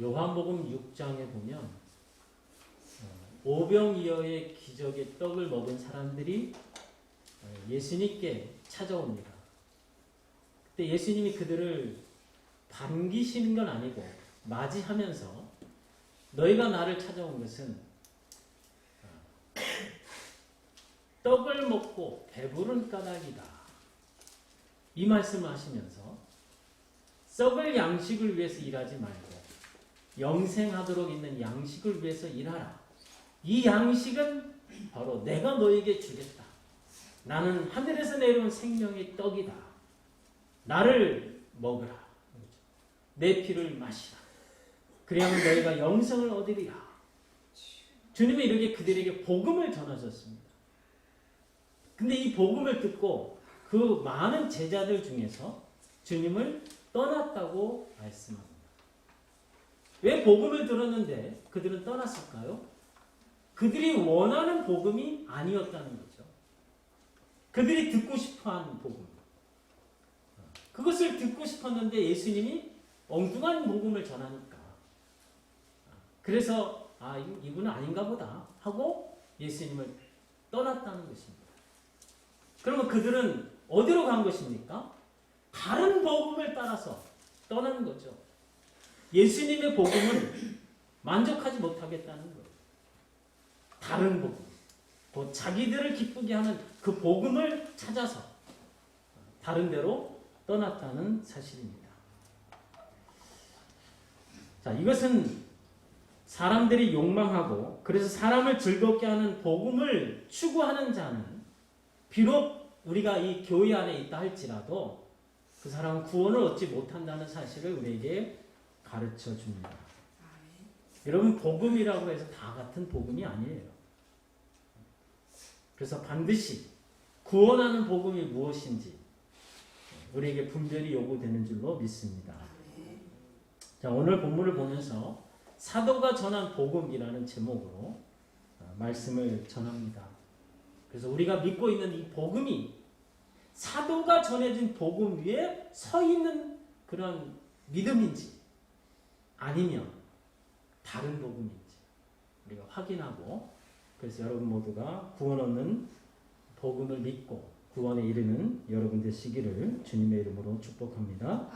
요한복음 6장에 보면 어, 오병이어의 기적의 떡을 먹은 사람들이 어, 예수님께 찾아옵니다. 그때 예수님이 그들을 반기시는 건 아니고 맞이하면서 너희가 나를 찾아온 것은 어, 떡을 먹고 배부른 까닭이다. 이 말씀을 하시면서 썩을 양식을 위해서 일하지 말고 영생하도록 있는 양식을 위해서 일하라. 이 양식은 바로 내가 너에게 주겠다. 나는 하늘에서 내려온 생명의 떡이다. 나를 먹으라. 내 피를 마시라. 그리하면 너희가 영생을 얻으리라. 주님이 이렇게 그들에게 복음을 전하셨습니다. 근데 이 복음을 듣고 그 많은 제자들 중에서 주님을 떠났다고 말씀합니다. 왜 복음을 들었는데 그들은 떠났을까요? 그들이 원하는 복음이 아니었다는 거죠. 그들이 듣고 싶어 하는 복음. 그것을 듣고 싶었는데 예수님이 엉뚱한 복음을 전하니까. 그래서, 아, 이- 이분은 아닌가 보다 하고 예수님을 떠났다는 것입니다. 그러면 그들은 어디로 간 것입니까? 다른 복음을 따라서 떠나는 거죠. 예수님의 복음은 만족하지 못하겠다는 거예요. 다른 복음. 곧 자기들을 기쁘게 하는 그 복음을 찾아서 다른 데로 떠났다는 사실입니다. 자, 이것은 사람들이 욕망하고 그래서 사람을 즐겁게 하는 복음을 추구하는 자는 비록 우리가 이 교회 안에 있다 할지라도 그 사람은 구원을 얻지 못한다는 사실을 우리에게 가르쳐 줍니다. 여러분 복음이라고 해서 다 같은 복음이 아니에요. 그래서 반드시 구원하는 복음이 무엇인지 우리에게 분별이 요구되는 줄로 믿습니다. 자, 오늘 본문을 보면서 사도가 전한 복음이라는 제목으로 어, 말씀을 전합니다. 그래서 우리가 믿고 있는 이 복음이 사도가 전해진 복음 위에 서 있는 그런 믿음인지 아니면 다른 복음인지 우리가 확인하고 그래서 여러분 모두가 구원 얻는 복음을 믿고 구원에 이르는 여러분 되시기를 주님의 이름으로 축복합니다.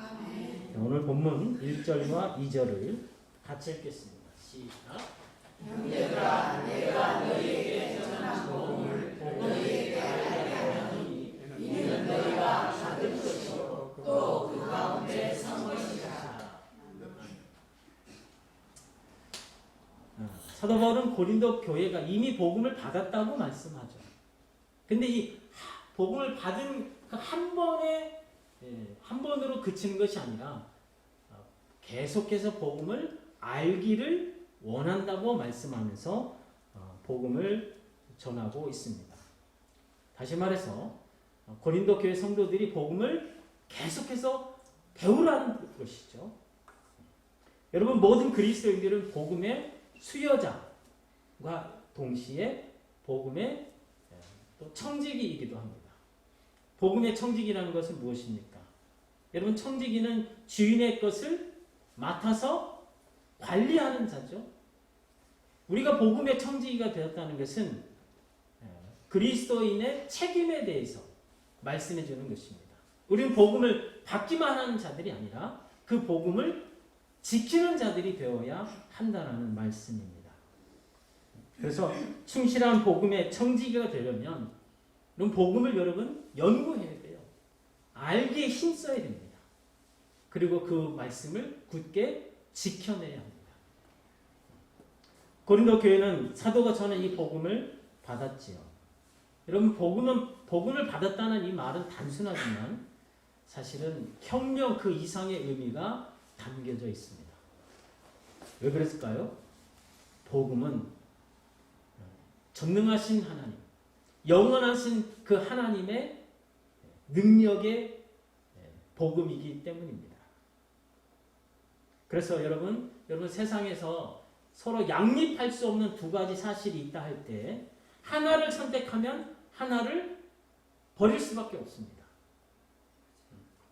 자, 오늘 본문 1절과 2절을 같이 읽겠습니다. 시작. 어, 사도 바울은 고린도 교회가 이미 복음을 받았다고 말씀하죠. 근데 이 하- 복음을 받은 그 한 번에 예, 한 번으로 그치는 것이 아니라 어, 계속해서 복음을 알기를 원한다고 말씀하면서 어, 복음을 전하고 있습니다. 다시 말해서 어, 고린도 교회 성도들이 복음을 계속해서 배우라는 것이죠. 여러분 모든 그리스도인들은 복음의 수여자과 동시에 복음의 예, 또 청지기이기도 합니다. 복음의 청지기라는 것은 무엇입니까? 여러분 청지기는 주인의 것을 맡아서 관리하는 자죠. 우리가 복음의 청지기가 되었다는 것은 예, 그리스도인의 책임에 대해서 말씀해 주는 것입니다. 우리는 복음을 받기만 하는 자들이 아니라 그 복음을 지키는 자들이 되어야 한다라는 말씀입니다. 그래서 충실한 복음의 청지기가 되려면 그럼 복음을 여러분 연구해야 돼요. 알기에 힘써야 됩니다. 그리고 그 말씀을 굳게 지켜내야 합니다. 고린도 교회는 사도가 전한 이 복음을 받았지요. 여러분 복음은 복음을 받았다는 이 말은 단순하지만 사실은 혁명 그 이상의 의미가 담겨져 있습니다. 왜 그랬을까요? 복음은 전능하신 하나님, 영원하신 그 하나님의 능력의 복음이기 때문입니다. 그래서 여러분, 여러분 세상에서 서로 양립할 수 없는 두 가지 사실이 있다 할 때 하나를 선택하면 하나를 버릴 수밖에 없습니다.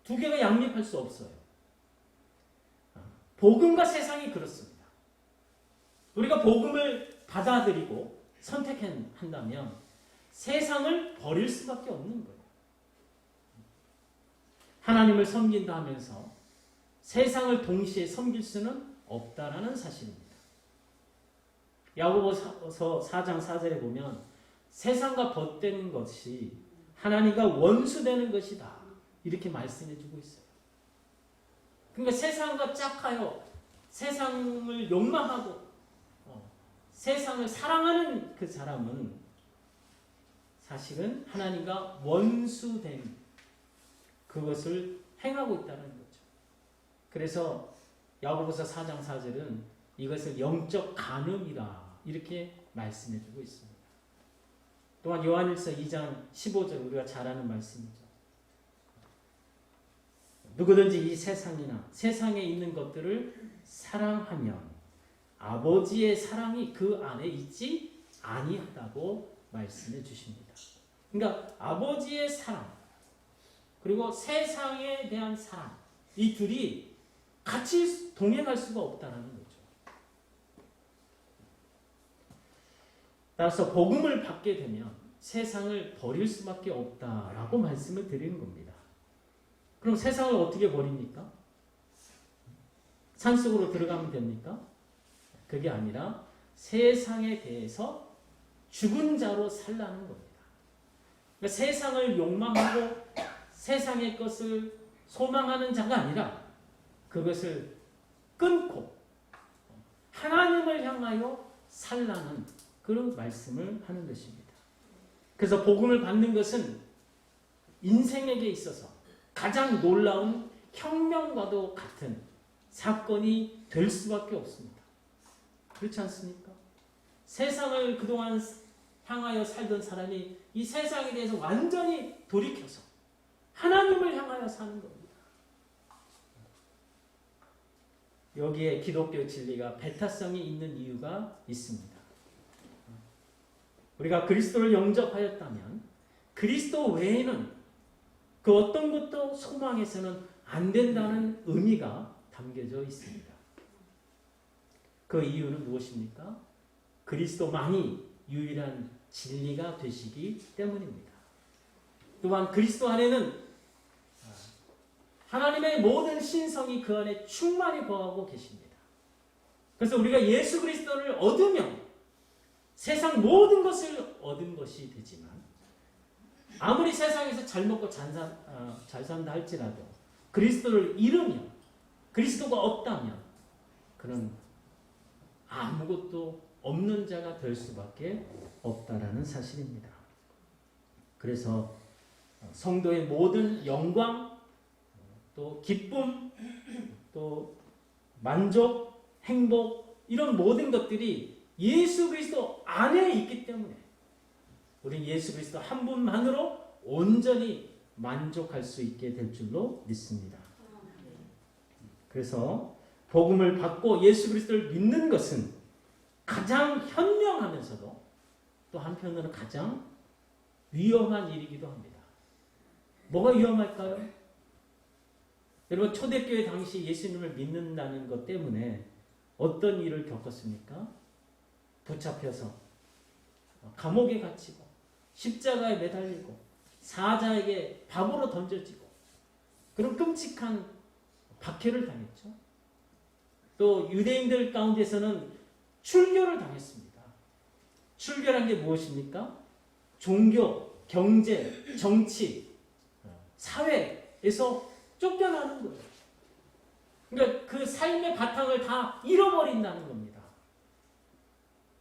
두 개가 양립할 수 없어요. 복음과 세상이 그렇습니다. 우리가 복음을 받아들이고 선택한다면 세상을 버릴 수밖에 없는 거예요. 하나님을 섬긴다 하면서 세상을 동시에 섬길 수는 없다라는 사실입니다. 야고보서 4장 4절에 보면 세상과 벗되는 것이 하나님과 원수되는 것이다. 이렇게 말씀해 주고 있어요. 그러니까 세상과 짝하여 세상을 욕망하고 어, 세상을 사랑하는 그 사람은 사실은 하나님과 원수된 그것을 행하고 있다는 거죠. 그래서 야고보서 4장 4절은 이것을 영적 간음이라 이렇게 말씀해 주고 있습니다. 또한 요한일서 2장 15절 우리가 잘 아는 말씀이죠. 누구든지 이 세상이나 세상에 있는 것들을 사랑하면 아버지의 사랑이 그 안에 있지 아니하다고 말씀해 주십니다. 그러니까 아버지의 사랑 그리고 세상에 대한 사랑 이 둘이 같이 동행할 수가 없다는 거죠. 따라서 복음을 받게 되면 세상을 버릴 수밖에 없다라고 말씀을 드리는 겁니다. 그럼 세상을 어떻게 버립니까? 산속으로 들어가면 됩니까? 그게 아니라 세상에 대해서 죽은 자로 살라는 겁니다. 그러니까 세상을 욕망하고 세상의 것을 소망하는 자가 아니라 그것을 끊고 하나님을 향하여 살라는 그런 말씀을 하는 것입니다. 그래서 복음을 받는 것은 인생에게 있어서 가장 놀라운 혁명과도 같은 사건이 될 수밖에 없습니다. 그렇지 않습니까? 세상을 그동안 향하여 살던 사람이 이 세상에 대해서 완전히 돌이켜서 하나님을 향하여 사는 겁니다. 여기에 기독교 진리가 배타성이 있는 이유가 있습니다. 우리가 그리스도를 영접하였다면 그리스도 외에는 그 어떤 것도 소망해서는 안 된다는 의미가 담겨져 있습니다. 그 이유는 무엇입니까? 그리스도만이 유일한 진리가 되시기 때문입니다. 또한 그리스도 안에는 하나님의 모든 신성이 그 안에 충만히 거하고 계십니다. 그래서 우리가 예수 그리스도를 얻으면 세상 모든 것을 얻은 것이 되지만 아무리 세상에서 잘 먹고 잘, 산, 어, 잘 산다 할지라도 그리스도를 잃으면 그리스도가 없다면 그는 아무것도 없는 자가 될 수밖에 없다라는 사실입니다. 그래서 성도의 모든 영광, 또 기쁨, 또 만족, 행복 이런 모든 것들이 예수 그리스도 안에 있기 때문에 우리 예수 그리스도 한 분만으로 온전히 만족할 수 있게 될 줄로 믿습니다. 그래서 복음을 받고 예수 그리스도를 믿는 것은 가장 현명하면서도 또 한편으로는 가장 위험한 일이기도 합니다. 뭐가 위험할까요? 여러분 초대교회 당시 예수님을 믿는다는 것 때문에 어떤 일을 겪었습니까? 붙잡혀서 감옥에 갇히고 십자가에 매달리고 사자에게 밥으로 던져지고 그런 끔찍한 박해를 당했죠. 또 유대인들 가운데서는 출교를 당했습니다. 출교란 게 무엇입니까? 종교, 경제, 정치, 사회에서 쫓겨나는 거예요. 그러니까 그 삶의 바탕을 다 잃어버린다는 겁니다.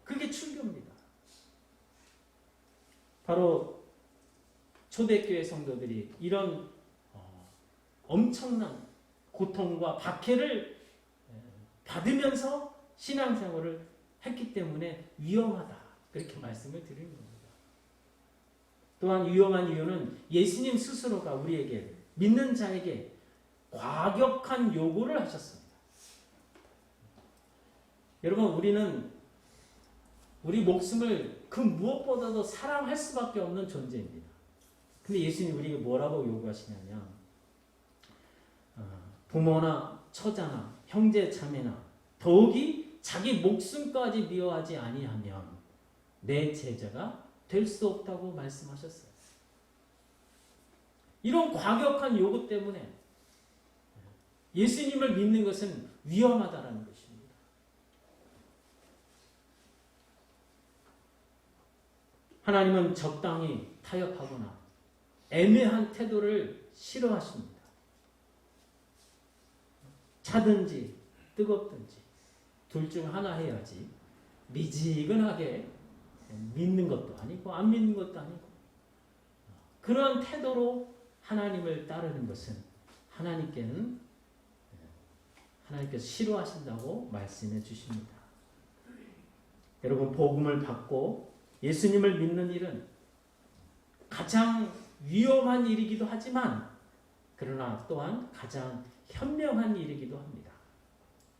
그게 출교입니다. 바로 초대교회 성도들이 이런 어, 엄청난 고통과 박해를 받으면서 신앙생활을 했기 때문에 위험하다. 그렇게 말씀을 드리는 겁니다. 또한 위험한 이유는 예수님 스스로가 우리에게 믿는 자에게 과격한 요구를 하셨습니다. 여러분 우리는 우리 목숨을 그 무엇보다도 사랑할 수밖에 없는 존재입니다. 근데 예수님 우리에게 뭐라고 요구하시냐면 어, 부모나 처자나 형제 자매나 더욱이 자기 목숨까지 미워하지 아니하면 내 제자가 될 수 없다고 말씀하셨어요. 이런 과격한 요구 때문에 예수님을 믿는 것은 위험하다라는 것입니다. 하나님은 적당히 타협하거나 애매한 태도를 싫어하십니다. 차든지 뜨겁든지 둘 중 하나 해야지 미지근하게 믿는 것도 아니고 안 믿는 것도 아니고 그런 태도로 하나님을 따르는 것은 하나님께는 하나님께서 싫어하신다고 말씀해 주십니다. 여러분 복음을 받고 예수님을 믿는 일은 가장 위험한 일이기도 하지만 그러나 또한 가장 현명한 일이기도 합니다.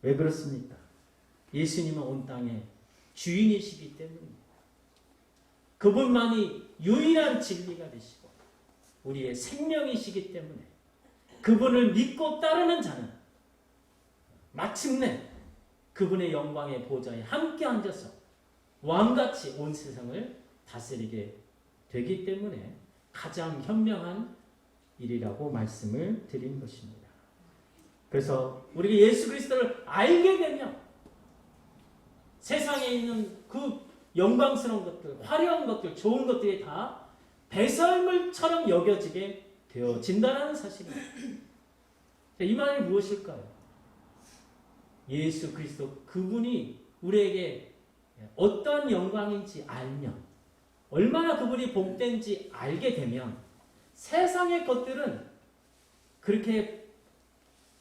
왜 그렇습니까? 예수님은 온 땅의 주인이시기 때문입니다. 그분만이 유일한 진리가 되시고 우리의 생명이시기 때문에 그분을 믿고 따르는 자는 마침내 그분의 영광의 보좌에 함께 앉아서 왕같이 온 세상을 다스리게 되기 때문에 가장 현명한 일이라고 말씀을 드린 것입니다. 그래서 우리가 예수 그리스도를 알게 되면 세상에 있는 그 영광스러운 것들, 화려한 것들, 좋은 것들이 다 배설물처럼 여겨지게 되어진다는 사실입니다. 이 말이 무엇일까요? 예수 그리스도 그분이 우리에게 어떤 영광인지 알면 얼마나 그분이 복된지 알게 되면 세상의 것들은 그렇게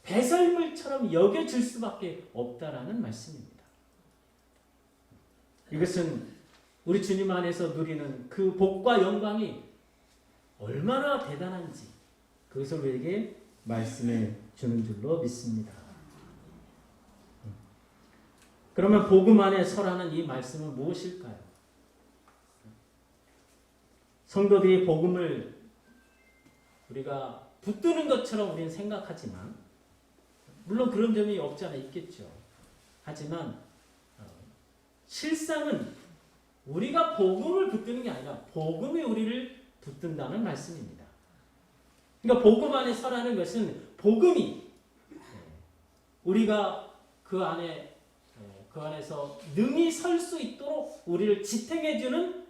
배설물처럼 여겨질 수밖에 없다라는 말씀입니다. 이것은 우리 주님 안에서 누리는 그 복과 영광이 얼마나 대단한지 그것을 우리에게 말씀해 주는 줄로 믿습니다. 그러면 복음 안에 설하는 이 말씀은 무엇일까요? 성도들이 복음을 우리가 붙드는 것처럼 우리는 생각하지만 물론 그런 점이 없지 않아 있겠죠. 하지만 어, 실상은 우리가 복음을 붙드는 게 아니라 복음이 우리를 붙든다는 말씀입니다. 그러니까 복음 안에 설하는 것은 복음이 네, 우리가 그 안에 네, 그 안에서 능히 설 수 있도록 우리를 지탱해 주는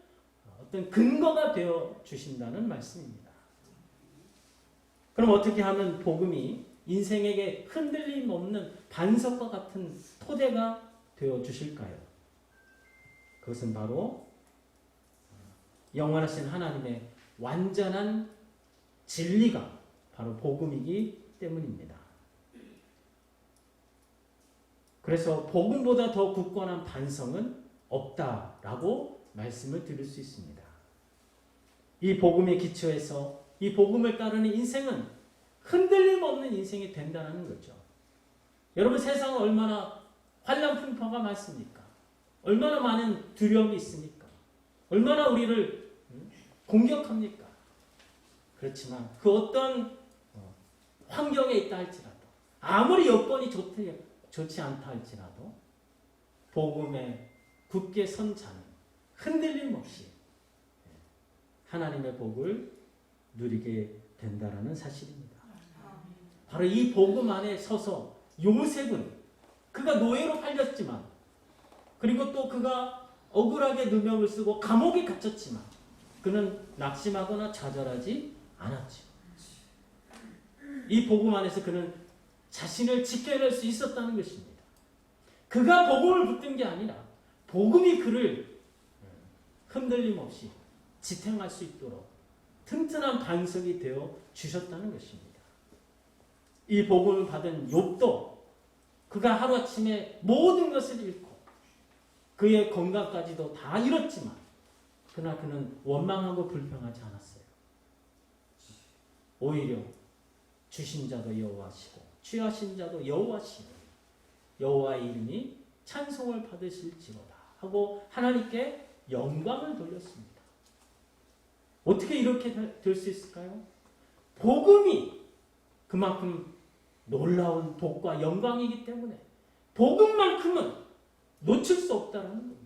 어떤 근거가 되어 주신다는 말씀입니다. 그럼 어떻게 하면 복음이 인생에게 흔들림 없는 반석과 같은 토대가 되어 주실까요? 그것은 바로 영원하신 하나님의 완전한 진리가 바로 복음이기 때문입니다. 그래서 복음보다 더 굳건한 반성은 없다라고 말씀을 드릴 수 있습니다. 이 복음에 기초해서 이 복음을 따르는 인생은 흔들림 없는 인생이 된다는 거죠. 여러분 세상은 얼마나 환란 풍파가 많습니까? 얼마나 많은 두려움이 있습니까? 얼마나 우리를 공격합니까? 그렇지만 그 어떤 환경에 있다 할지라도 아무리 여건이 좋지, 좋지 않다 할지라도 복음에 굳게 선 자는 흔들림 없이 하나님의 복을 누리게 된다라는 사실입니다. 바로 이 복음 안에 서서 요셉은 그가 노예로 팔렸지만 그리고 또 그가 억울하게 누명을 쓰고 감옥에 갇혔지만 그는 낙심하거나 좌절하지 않았죠. 이 복음 안에서 그는 자신을 지켜낼 수 있었다는 것입니다. 그가 복음을 붙든 게 아니라 복음이 그를 흔들림 없이 지탱할 수 있도록 튼튼한 반석이 되어 주셨다는 것입니다. 이 복음을 받은 욥도 그가 하루아침에 모든 것을 잃고 그의 건강까지도 다 잃었지만 그러나 그는 원망하고 불평하지 않았어요. 오히려 주신 자도 여호와시고 취하신 자도 여호와시고 여호와의 이름이 찬송을 받으실지로다 하고 하나님께 영광을 돌렸습니다. 어떻게 이렇게 될 수 있을까요? 복음이 그만큼 놀라운 복과 영광이기 때문에 복음만큼은 놓칠 수 없다는 겁니다.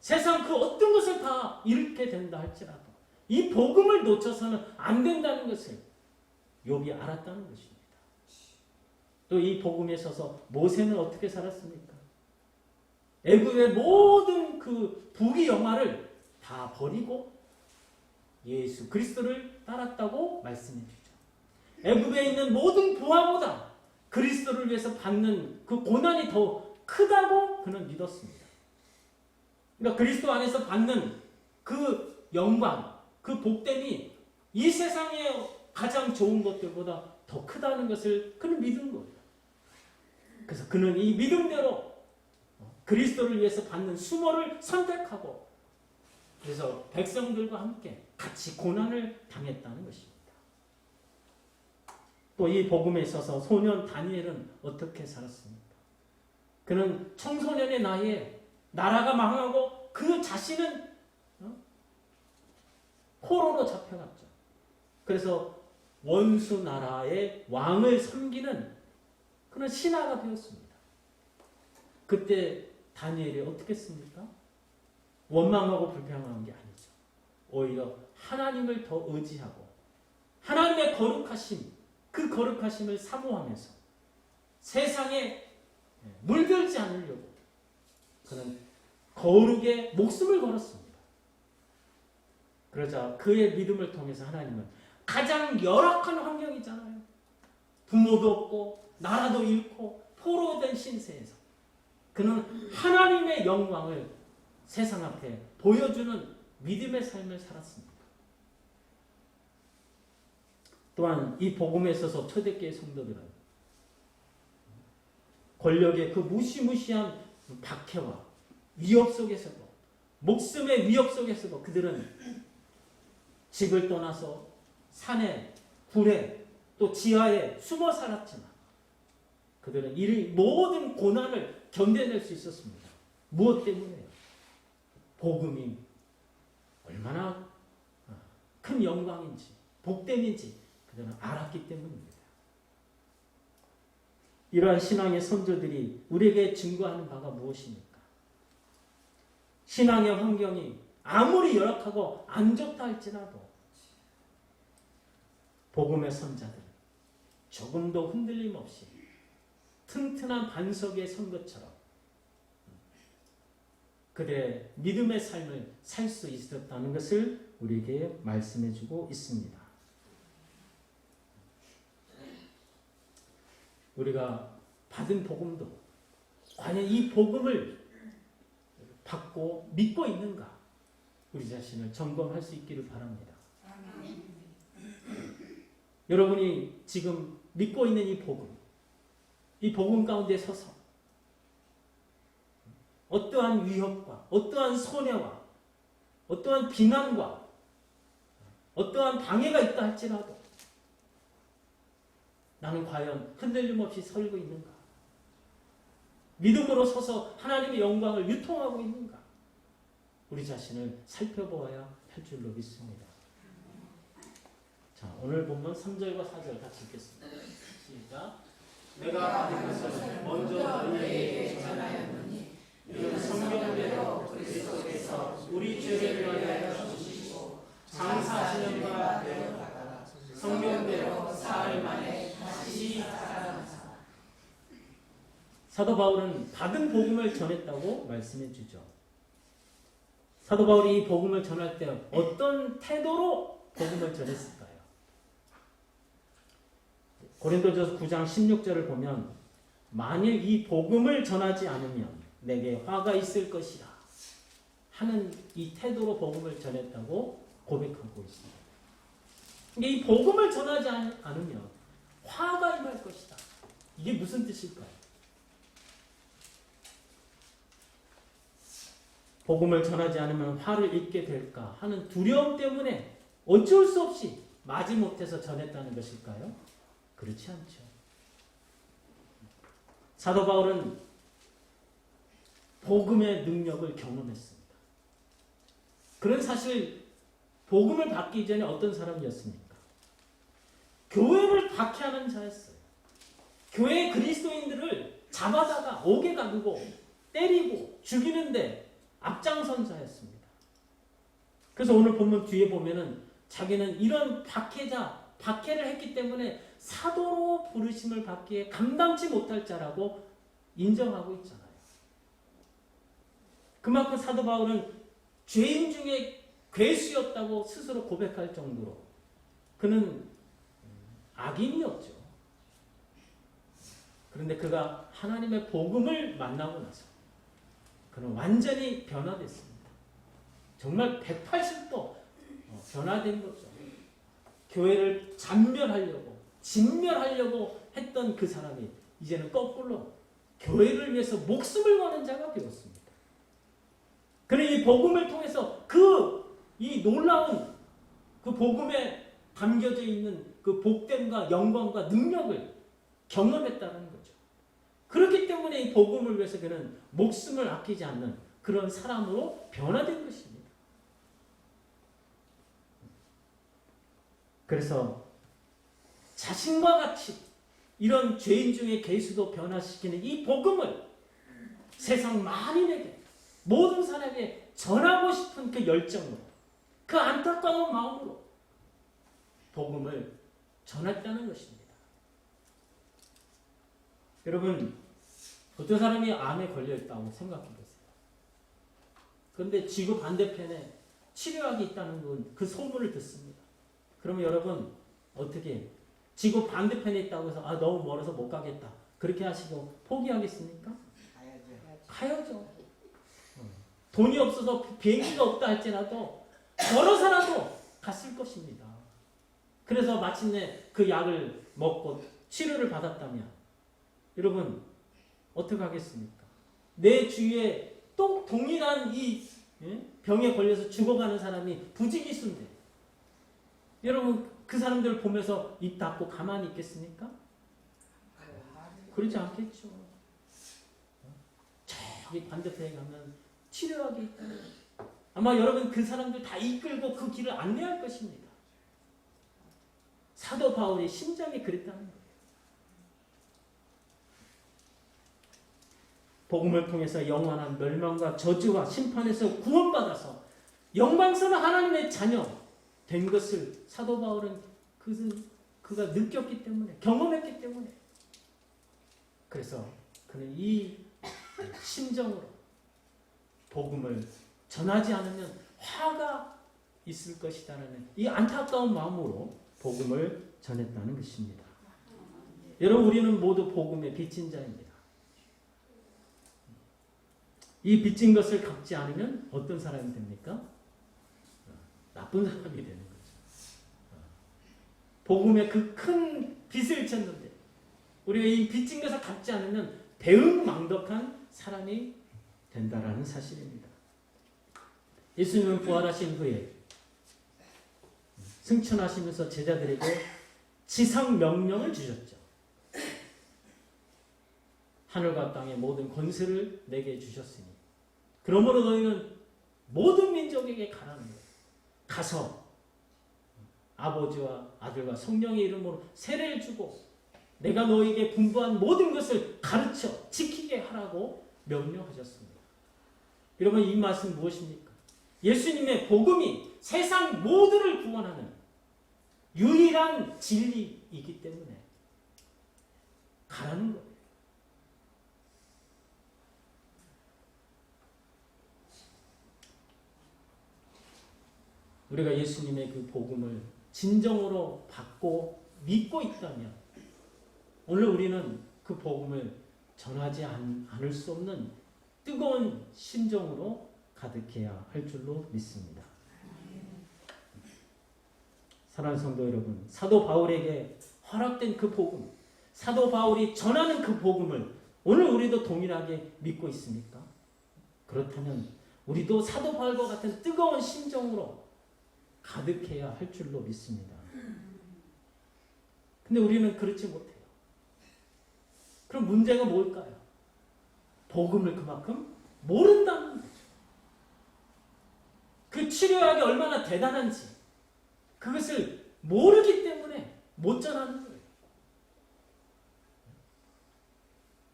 세상 그 어떤 것을 다 잃게 된다 할지라도 이 복음을 놓쳐서는 안 된다는 것을 욥이 알았다는 것입니다. 또 이 복음에 있어서 모세는 어떻게 살았습니까? 애굽의 모든 그 부귀 영화를 다 버리고 예수 그리스도를 따랐다고 말씀해 주죠. 애굽에 있는 모든 부하보다 그리스도를 위해서 받는 그 고난이 더 크다고 그는 믿었습니다. 그러니까 그리스도 안에서 받는 그 영광, 그 복됨이 이 세상에 가장 좋은 것들보다 더 크다는 것을 그는 믿은 거예요. 그래서 그는 이 믿음대로 그리스도를 위해서 받는 수모를 선택하고 그래서 백성들과 함께 같이 고난을 당했다는 것입니다. 또 이 복음에 있어서 소년 다니엘은 어떻게 살았습니까? 그는 청소년의 나이에 나라가 망하고 그 자신은 어? 포로로 잡혀갔죠. 그래서 원수 나라의 왕을 섬기는 그런 신하가 되었습니다. 그때 다니엘이 어떻게 했습니까? 원망하고 불평한 게 아니죠. 오히려 하나님을 더 의지하고 하나님의 거룩하심, 그 거룩하심을 사모하면서 세상에 물들지 않으려고 그는 거룩의 목숨을 걸었습니다. 그러자 그의 믿음을 통해서 하나님은 가장 열악한 환경이잖아요. 부모도 없고 나라도 잃고 포로된 신세에서 그는 하나님의 영광을 세상 앞에 보여주는 믿음의 삶을 살았습니다. 또한 이 복음에 있어서 초대교회 성도들은 권력의 그 무시무시한 박해와 위협 속에서도 목숨의 위협 속에서도 그들은 집을 떠나서 산에 굴에 또 지하에 숨어 살았지만 그들은 이 모든 고난을 견뎌낼 수 있었습니다. 무엇 때문에요? 복음이 얼마나 큰 영광인지 복됨인지 그들은 알았기 때문입니다. 이러한 신앙의 선조들이 우리에게 증거하는 바가 무엇입니까? 신앙의 환경이 아무리 열악하고 안 좋다 할지라도 복음의 선자들 조금도 흔들림 없이 튼튼한 반석에 선 것처럼 그들의 믿음의 삶을 살 수 있었다는 것을 우리에게 말씀해 주고 있습니다. 우리가 받은 복음도 과연 이 복음을 받고 믿고 있는가 우리 자신을 점검할 수 있기를 바랍니다. 여러분이 지금 믿고 있는 이 복음, 이 복음 가운데 서서 어떠한 위협과 어떠한 손해와 어떠한 비난과 어떠한 방해가 있다 할지라도 나는 과연 흔들림 없이 설고 있는가? 믿음으로 서서 하나님의 영광을 유통하고 있는가? 우리 자신을 살펴보아야 할 줄로 믿습니다. 자, 오늘 본문 3절과 4절 같이 읽겠습니다. 시작. 내가 것을 먼저 너희에게 전하였느니 이는 성경대로 그리스도께서 우리 죄를 위하여 주시고 장사하시는 바 되었다가 성경대로 사흘 만에 다시 살아나사 사도 바울은 받은 복음을 전했다고 말씀해 주죠. 사도 바울이 이 복음을 전할 때 어떤 태도로 복음을 전했을까요? 고린도전서 9장 16절을 보면 만일 이 복음을 전하지 않으면 내게 화가 있을 것이라 하는 이 태도로 복음을 전했다고 고백하고 있습니다. 이 복음을 전하지 않으면 화가 임할 것이다. 이게 무슨 뜻일까요? 복음을 전하지 않으면 화를 입게 될까 하는 두려움 때문에 어쩔 수 없이 마지못해서 전했다는 것일까요? 그렇지 않죠. 사도 바울은 복음의 능력을 경험했습니다. 그런 사실 복음을 받기 전에 어떤 사람이었습니까? 교회를 박해하는 자였어요. 교회 그리스도인들을 잡아다가 옥에 가두고 때리고 죽이는데 앞장선 자였습니다. 그래서 오늘 본문 뒤에 보면은 자기는 이런 박해자, 박해를 했기 때문에 사도로 부르심을 받기에 감당치 못할 자라고 인정하고 있잖아요. 그만큼 사도 바울은 죄인 중에 괴수였다고 스스로 고백할 정도로 그는 악인이었죠. 그런데 그가 하나님의 복음을 만나고 나서 그는 완전히 변화됐습니다. 정말 180도 변화된 거죠. 교회를 잔멸하려고, 진멸하려고 했던 그 사람이 이제는 거꾸로 교회를 위해서 목숨을 거는 자가 되었습니다. 그는 이 복음을 통해서 그 이 놀라운 그 복음에 담겨져 있는 그 복됨과 영광과 능력을 경험했다는 거죠. 그렇기 때문에 이 복음을 위해서 그는 목숨을 아끼지 않는 그런 사람으로 변화된 것입니다. 그래서 자신과 같이 이런 죄인 중에 개수도 변화시키는 이 복음을 세상 만인에게 모든 사람에게 전하고 싶은 그 열정으로 그 안타까운 마음으로 복음을 전했다는 것입니다. 여러분 어떤 사람이 암에 걸려 있다고 생각해 보세요. 그런데 지구 반대편에 치료약이 있다는 건그 소문을 듣습니다. 그러면 여러분 어떻게 지구 반대편에 있다고 해서 아 너무 멀어서 못 가겠다 그렇게 하시고 포기하겠습니까? 가야죠. 어. 돈이 없어서 비행기가 없다 할지라도 걸어서라도 갔을 것입니다. 그래서 마침내 그 약을 먹고 치료를 받았다면 여러분 어떻게 하겠습니까? 내 주위에 또 동일한 이 예? 병에 걸려서 죽어가는 사람이 부지기수인데 여러분 그 사람들을 보면서 입 닫고 가만히 있겠습니까? 그러지 않겠죠. 저기 반대편에 가면 치료하기 있다. 아마 여러분 그 사람들 다 이끌고 그 길을 안내할 것입니다. 사도 바울의 심장이 그랬다는 거예요. 복음을 통해서 영원한 멸망과 저주와 심판에서 구원받아서 영광스러운 하나님의 자녀 된 것을 사도 바울은 그것은 그가 느꼈기 때문에 경험했기 때문에 그래서 그는 이 심정으로 복음을 전하지 않으면 화가 있을 것이다라는 이 안타까운 마음으로 복음을 전했다는 것입니다. 여러분 우리는 모두 복음의 빚진 자입니다. 이 빚진 것을 갚지 않으면 어떤 사람이 됩니까? 나쁜 사람이 되는 거죠. 복음의 그큰 빚을 졌는데 우리가 이 빚진 것을 갚지 않으면 대응망덕한 사람이 된다라는 사실입니다. 예수님은 부활하신 후에 승천하시면서 제자들에게 지상 명령을 주셨죠. 하늘과 땅의 모든 권세를 내게 주셨으니 그러므로 너희는 모든 민족에게 가라는 거예요. 가서 아버지와 아들과 성령의 이름으로 세례를 주고 내가 너에게 분부한 모든 것을 가르쳐 지키게 하라고 명령하셨습니다. 여러분 이 말씀 무엇입니까? 예수님의 복음이 세상 모두를 구원하는 유일한 진리이기 때문에 가라는 거 우리가 예수님의 그 복음을 진정으로 받고 믿고 있다면 오늘 우리는 그 복음을 전하지 않, 않을 수 없는 뜨거운 심정으로 가득해야 할 줄로 믿습니다. 사랑하는 성도 여러분, 사도 바울에게 허락된 그 복음, 사도 바울이 전하는 그 복음을 오늘 우리도 동일하게 믿고 있습니까? 그렇다면 우리도 사도 바울과 같은 뜨거운 심정으로 가득해야 할 줄로 믿습니다. 근데 우리는 그렇지 못해요. 그럼 문제가 뭘까요? 복음을 그만큼 모른다는 거죠. 그 치료약이 얼마나 대단한지 그것을 모르기 때문에 못 전하는 거예요.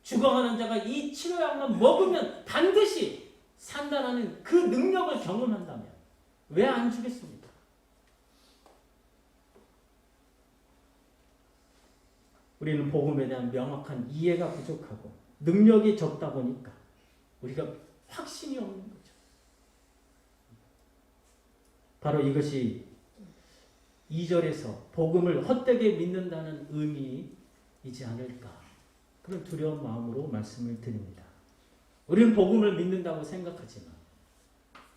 죽어가는 자가 이 치료약만 먹으면 반드시 산다라는 그 능력을 경험한다면 왜 안 주겠습니까? 우리는 복음에 대한 명확한 이해가 부족하고 능력이 적다 보니까 우리가 확신이 없는 거죠. 바로 이것이 2절에서 복음을 헛되게 믿는다는 의미이지 않을까. 그런 두려운 마음으로 말씀을 드립니다. 우리는 복음을 믿는다고 생각하지만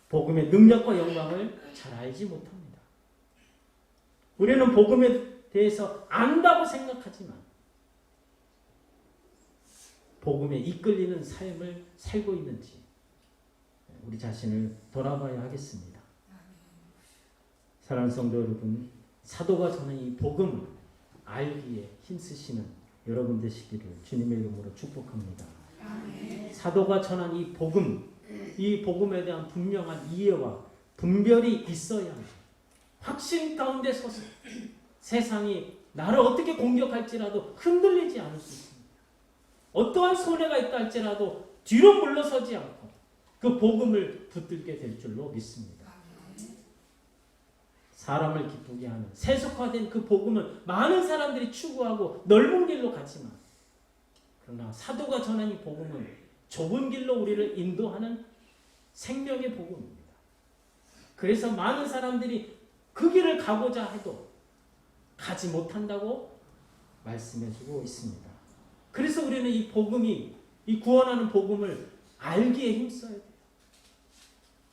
복음의 능력과 영광을 잘 알지 못합니다. 우리는 복음에 대해서 안다고 생각하지만 복음에 이끌리는 삶을 살고 있는지 우리 자신을 돌아봐야 하겠습니다. 사랑하는 성도 여러분, 사도가 전한 이 복음을 알기에 힘쓰시는 여러분 되시기를 주님의 이름으로 축복합니다. 사도가 전한 이 복음, 이 복음에 대한 분명한 이해와 분별이 있어야 확신 가운데 서서 세상이 나를 어떻게 공격할지라도 흔들리지 않을 수 있습니다. 어떠한 손해가 있다 할지라도 뒤로 물러서지 않고 그 복음을 붙들게 될 줄로 믿습니다. 사람을 기쁘게 하는 세속화된 그 복음은 많은 사람들이 추구하고 넓은 길로 가지만 그러나 사도가 전한 이 복음은 좁은 길로 우리를 인도하는 생명의 복음입니다. 그래서 많은 사람들이 그 길을 가고자 해도 가지 못한다고 말씀해주고 있습니다. 그래서 우리는 이 복음이 이 구원하는 복음을 알기에 힘써야 돼요.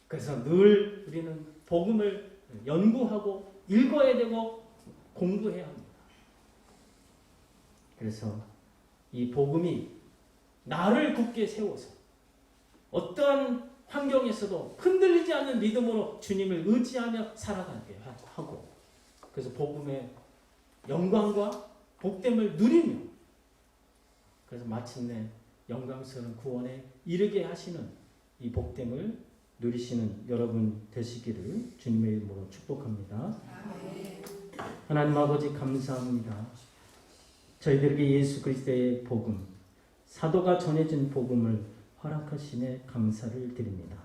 그래서 늘 우리는 복음을 연구하고 읽어야 되고 공부해야 합니다. 그래서 이 복음이 나를 굳게 세워서 어떠한 환경에서도 흔들리지 않는 믿음으로 주님을 의지하며 살아가게 하고 그래서 복음의 영광과 복됨을 누리며 그래서 마침내 영광스러운 구원에 이르게 하시는 이 복됨을 누리시는 여러분 되시기를 주님의 이름으로 축복합니다. 하나님 아버지 감사합니다. 저희들에게 예수 그리스도의 복음, 사도가 전해진 복음을 허락하심에 감사를 드립니다.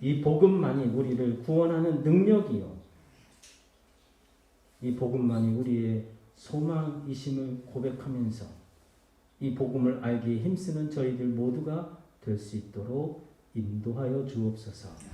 이 복음만이 우리를 구원하는 능력이요. 이 복음만이 우리의 소망이심을 고백하면서 이 복음을 알기에 힘쓰는 저희들 모두가 될 수 있도록 인도하여 주옵소서.